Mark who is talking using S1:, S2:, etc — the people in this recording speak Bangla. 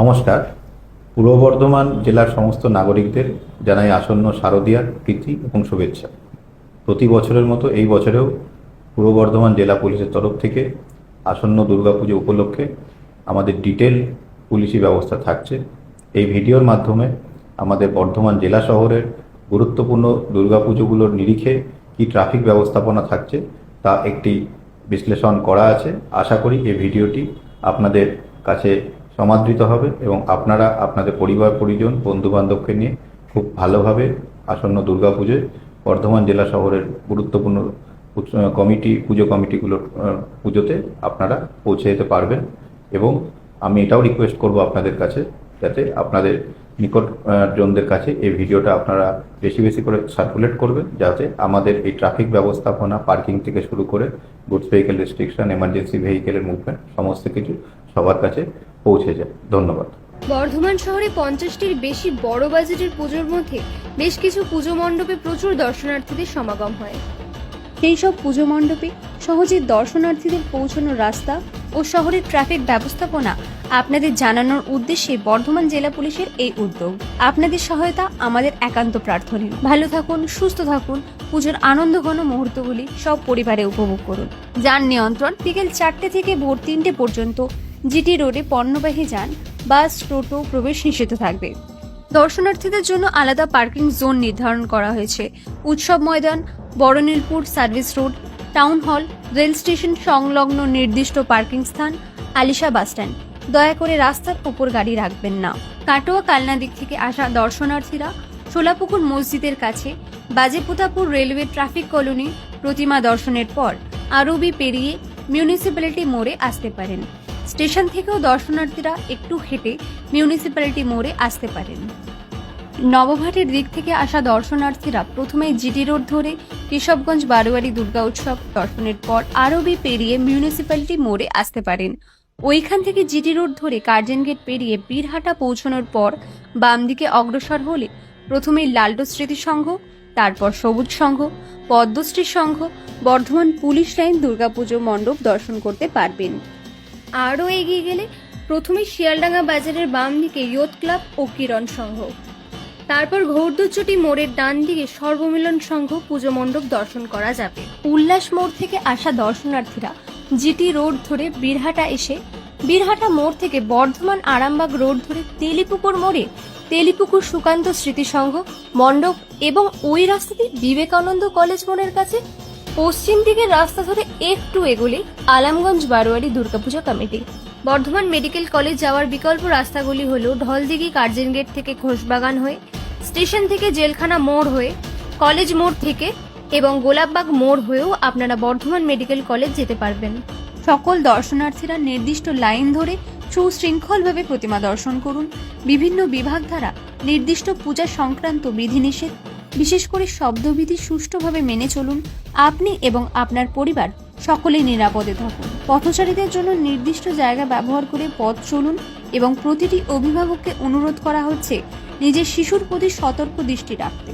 S1: নমস্কার। পূর্ব বর্ধমান জেলার সমস্ত নাগরিকদের জানাই আসন্ন শারদীয়ার প্রীতি এবং শুভেচ্ছা। প্রতি বছরের মতো এই বছরেও পূর্ব বর্ধমান জেলা পুলিশের তরফ থেকে আসন্ন দুর্গাপুজো উপলক্ষে আমাদের ডিটেল পুলিশি ব্যবস্থা থাকছে। এই ভিডিওর মাধ্যমে আমাদের বর্ধমান জেলা শহরের গুরুত্বপূর্ণ দুর্গাপুজোগুলোর নিরিখে কি ট্রাফিক ব্যবস্থাপনা থাকছে তা একটি বিশ্লেষণ করা আছে। আশা করি এই ভিডিওটি আপনাদের কাছে সমাদৃত হবে এবং আপনারা, আপনাদের পরিবার, পরিজন বন্ধু বান্ধবকে নিয়ে খুব ভালোভাবে আসন্ন দুর্গাপুজোয় বর্ধমান জেলা শহরের গুরুত্বপূর্ণ কমিটি, পুজো কমিটিগুলোর পুজোতে আপনারা পৌঁছে যেতে পারবেন। এবং আমি এটাও রিকোয়েস্ট করব আপনাদের কাছে যাতে আপনাদের নিকট জনদের কাছে এই ভিডিওটা আপনারা বেশি বেশি করে সার্কুলেট করবেন, যাতে আমাদের এই ট্রাফিক ব্যবস্থাপনা পার্কিং থেকে শুরু করে গুডস ভেহিকেল রেস্ট্রিকশন এমার্জেন্সি ভেহিকেলের মুভমেন্ট সমস্ত কিছু সবার কাছে পৌঁছে যায়। ধন্যবাদ।
S2: বর্ধমান শহরে পঞ্চাশটির বেশি বড় বাজেটের পুজোর মধ্যে বেশ কিছু পুজো মণ্ডপে প্রচুর দর্শনার্থীদের সমাগম হয়।
S3: সেই সব পুজো মণ্ডপে সহজে দর্শনার্থীদের পৌঁছানোর রাস্তা ও শহরের ট্রাফিক ব্যবস্থাপনা আপনাদের জানানোর উদ্দেশ্যে বর্ধমান জেলা পুলিশের এই উদ্যোগ। আপনাদের সহায়তা আমাদের একান্ত প্রার্থনীয়। ভালো থাকুন সুস্থ থাকুন পুজোর আনন্দঘন মুহূর্তগুলি সব পরিবারে উপভোগ করুন। যান নিয়ন্ত্রণ বিকেল চারটে থেকে ভোর তিনটে পর্যন্ত জিটি রোডে পণ্যবাহী যান, বাস, টোটো প্রবেশ নিষিদ্ধ থাকবে। দর্শনার্থীদের জন্য আলাদা পার্কিং জোন নির্ধারণ করা হয়েছে। Utsav Maidan, Baranilpur service road, town hall, rail station সংলগ্ন নির্দিষ্ট পার্কিং স্থান, আলিশা বাসস্ট্যান্ড দয়া করে রাস্তার উপর গাড়ি রাখবেন না। কাটোয়া কালনা দিক থেকে আসা দর্শনার্থীরা সোলাপুকুর মসজিদের কাছে বাজেপ্রতাপুর রেলওয়ে ট্রাফিক কলোনি প্রতিমা দর্শনের পর আরবি পেরিয়ে মিউনিসিপ্যালিটি মোড়ে আসতে পারেন। স্টেশন থেকেও দর্শনার্থীরা একটু হেঁটে মিউনিসিপ্যালিটি মোড়ে আসতে পারেন। নবঘাটের দিক থেকে আসা দর্শনার্থীরা প্রথমে জিটি রোড ধরে কেশবগঞ্জ বারোয়ারি দুর্গা উৎসব দর্শনের পর আরবি পেরিয়ে মিউনিসিপ্যালিটি মোড়ে আসতে পারেন। ওইখান থেকে জিটি রোড ধরে কার্জন গেট পেরিয়ে বীরহাটা পৌঁছানোর পর বাম দিকে অগ্রসর হলে প্রথমে লালটো স্মৃতি সংঘ, তারপর সবুজ সংঘ, পদ্মশ্রী সংঘ, বর্ধমান পুলিশ লাইন, দুর্গাপুজো মণ্ডপ দর্শন করতে পারবেন।
S2: আরও এগিয়ে গেলে প্রথমে শিয়ালডাঙ্গা বাজারের বাম দিকে ইয়ত ক্লাব ও কিরণ সংঘ। তারপর ঘৌরদুচটি মোড়ের ডান দিকে সর্বমিলন সংঘ পুজো মণ্ডপ দর্শন করা যাবে।
S3: উল্লাস মোড় থেকে আসা দর্শনার্থীরা জিটি রোড ধরে বীরহাটা এসে, বীরহাটা মোড় থেকে বর্ধমান আরামবাগ রোড ধরে তেলিপুকুর মোড়ে তেলিপুকুর সুকান্ত স্মৃতিসংঘ মণ্ডপ এবং ওই রাস্তাটি বিবেকানন্দ কলেজ মোড়ের কাছে পশ্চিম দিকের রাস্তা ধরে একটু এগোলে Alamganj বারোয়ারি Durga Puja committee.
S2: Bardhaman medical college যাওয়ার বিকল্প রাস্তাগুলি হল ঢলদিঘি কার্জন গেট থেকে ঘোষবাগান হয়ে, স্টেশন থেকে জেলখানা মোড় হয়ে, কলেজ মোড় থেকে এবং গোলাপবাগ মোড় হয়েও আপনারা বর্ধমান মেডিকেল কলেজ যেতে পারবেন।
S3: সকল দর্শনার্থীরা নির্দিষ্ট লাইন ধরে সুশৃঙ্খলভাবে প্রতিমা দর্শন করুন। বিভিন্ন বিভাগ দ্বারা নির্দিষ্ট পূজা সংক্রান্ত বিধিনিষেধ বিশেষ করে শব্দবিধি সুষ্ঠুভাবে মেনে চলুন, আপনি এবং আপনার পরিবার সকলেই নিরাপদে থাকুন। পথচারীদের জন্য নির্দিষ্ট জায়গা ব্যবহার করে পথ চলুন এবং প্রতিটি অভিভাবককে অনুরোধ করা হচ্ছে নিজের শিশুর প্রতি সতর্ক দৃষ্টি রাখতে।